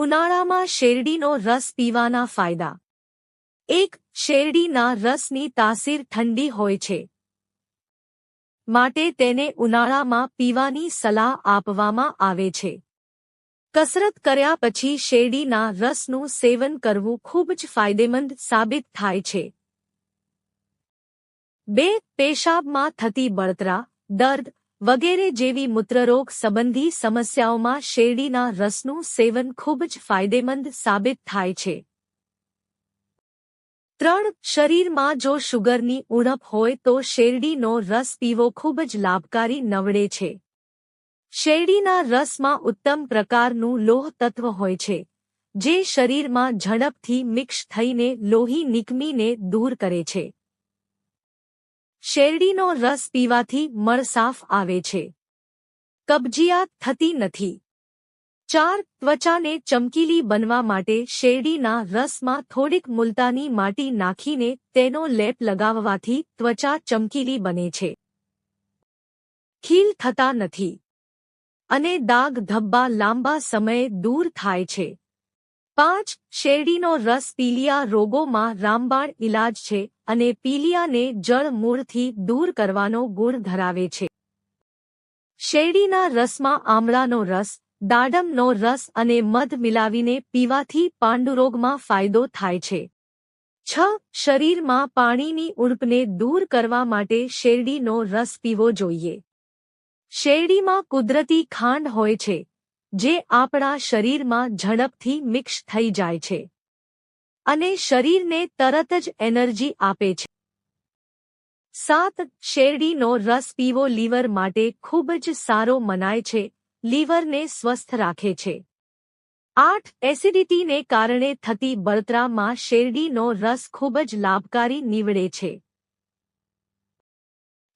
ઉનાળામાં શેરડીનો રસ પીવાના ફાયદા. એક, શેરડીના રસની તાસીર ઠંડી હોય છે. માટે તેને ઉનાળામાં પીવાની સલાહ આપવામાં આવે છે. કસરત કર્યા પછી શેરડીના રસનું સેવન કરવું ખૂબ જ ફાયદેમંદ સાબિત થાય છે. બે, પેશાબમાં થતી બળતરા, દર્દ વગેરે જેવી મૂત્રરોગ સંબંધી સમસ્યાઓમાં શેરડીના રસનું સેવન ખૂબ જ ફાયદેમંદ સાબિત થાય છે. ત્રણ, શરીરમાં જો શુગરની ઉણપ હોય તો શેરડીનો રસ પીવો ખૂબ જ લાભકારી નવડે છે. શેરડીના રસમાં ઉત્તમ પ્રકારનું લોહ તત્વ હોય છે, જે શરીરમાં ઝડપથી મિક્સ થઈને લોહી નિકમીને દૂર કરે છે. શેરડીનો રસ પીવાથી મળ સાફ આવે છે. કબજિયાત થતી નથી. ચાર ત્વચાને ચમકીલી બનવા માટે શેરડીના રસમાં થોડીક મુલતાની માટી નાખીને તેનો લેપ લગાવવાથી ત્વચા ચમકીલી બને છે. ખીલ થતા નથી. અને દાગ ધબ્બા લાંબા સમયે દૂર થાય છે. પાંચ, શેરડીનો રસ પીલિયા રોગોમાં રામબાણ ઇલાજ છે. અને પીલિયાને જળ મૂળથી દૂર કરવાનો ગુણ ધરાવે છે. શેરડીના રસમાં આમળાનો રસ, દાડમનો રસ અને મધ મિલાવીને પીવાથી પાંડુરોગમાં ફાયદો થાય છે. છ, શરીરમાં પાણીની ઉણપને દૂર કરવા માટે શેરડીનો રસ પીવો જોઈએ. શેરડીમાં કુદરતી ખાંડ હોય છે, જે આપણા શરીરમાં ઝડપથી મિક્સ થઈ જાય છે. અને શરીરને તરત જ એનર્જી આપે છે. સાત, શેરડીનો રસ પીવો લીવર માટે ખૂબ જ સારો મનાય છે, લીવરને સ્વસ્થ રાખે છે. આઠ, એસિડિટીને કારણે થતી બળતરામાં શેરડીનો રસ ખૂબ જ લાભકારી નીવડે છે.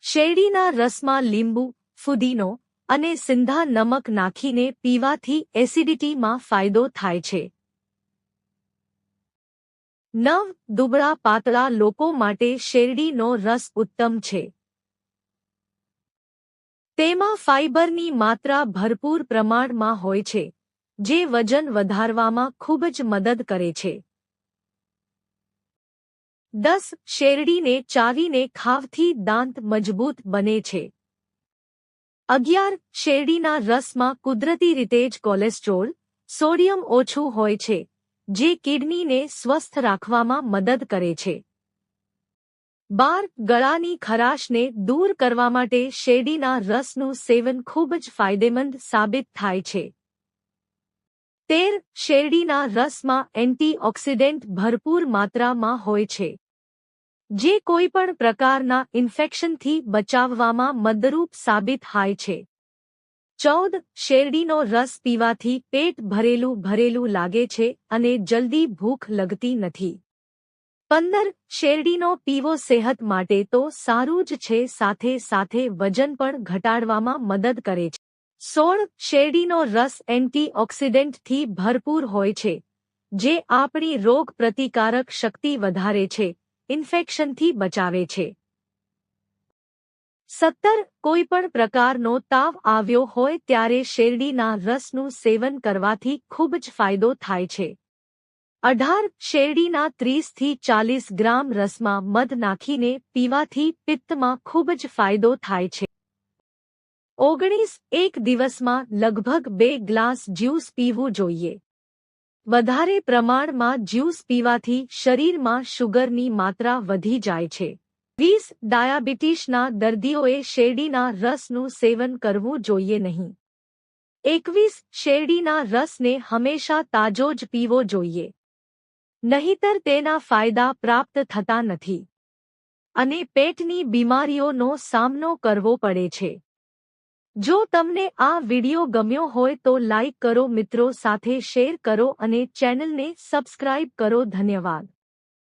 શેરડીના રસમાં લીંબુ, ફુદીનો અને સિંધા નમક નાખીને પીવાથી એસિડિટીમાં ફાયદો થાય છે. નવ દુબળા પાતળા લોકો માટે શેરડીનો રસ ઉત્તમ છે. તેમાં ફાઇબરની માત્રા ભરપૂર પ્રમાણમાં હોય છે, જે વજન વધારવામાં ખૂબ જ મદદ કરે છે. દસ શેરડીને ચાવીને ખાવથી દાંત મજબૂત બને છે. અગિયાર શેરડીના રસમાં કુદરતી રીતે જ કોલેસ્ટ્રોલ, સોડિયમ ઓછું હોય છે. જે કિડનીને સ્વસ્થ રાખવામાં મદદ કરે છે. બાર ગળાની ખરાશને દૂર કરવા માટે શેરડીના રસનું સેવન ખૂબ જ ફાયદેમંદ સાબિત થાય છે. તેર શેરડીના રસમાં એન્ટીઓક્સિડન્ટ ભરપૂર માત્રામાં હોય છે. જે કોઈપણ પ્રકારના ઇન્ફેક્શનથી બચાવવામાં મદરૂપ સાબિત થાય છે. ચૌદ શેરડીનો રસ પીવાથી પેટ ભરેલું ભરેલું લાગે છે અને જલ્દી ભૂખ લગતી નથી. પંદર શેરડીનો પીવો સેહત માટે તો સારું જ છે, સાથે સાથે વજન પણ ઘટાડવામાં મદદ કરે છે. સોળ શેરડીનો રસ એન્ટીઓક્સિડન્ટથી ભરપૂર હોય છે, જે આપણી રોગ પ્રતિકારક શક્તિ વધારે છે, ઇન્ફેક્શનથી બચાવે છે. સત્તર કોઈ પણ પ્રકારનો તાવ આવ્યો હોય ત્યારે શેરડીના રસનું સેવન કરવાથી ખૂબ જ ફાયદો થાય છે. અઢાર શેરડીના ત્રીસથી ચાલીસ ગ્રામ રસમાં મધ નાખીને પીવાથી પિત્તમાં ખૂબ જ ફાયદો થાય છે. ઓગણીસ એક દિવસમાં લગભગ બે ગ્લાસ જ્યુસ પીવું જોઈએ. વધારે પ્રમાણમાં જ્યુસ પીવાથી શરીરમાં શુગરની માત્રા વધી જાય છે. વીસ ડાયાબિટીસના દર્દીઓએ શેરડીના રસનું સેવન કરવું જોઈએ નહીં. એકવીસ શેરડીના રસને હંમેશા તાજો જ પીવો જોઈએ. નહીતર તેના ફાયદા પ્રાપ્ત થતા નથી. અને પેટની બીમારીઓનો સામનો કરવો પડે છે. જો તમને આ વિડિયો ગમ્યો હોય તો લાઇક કરો મિત્રો સાથે શેર કરો અને ચેનલને સબસ્ક્રાઇબ કરો ધન્યવાદ.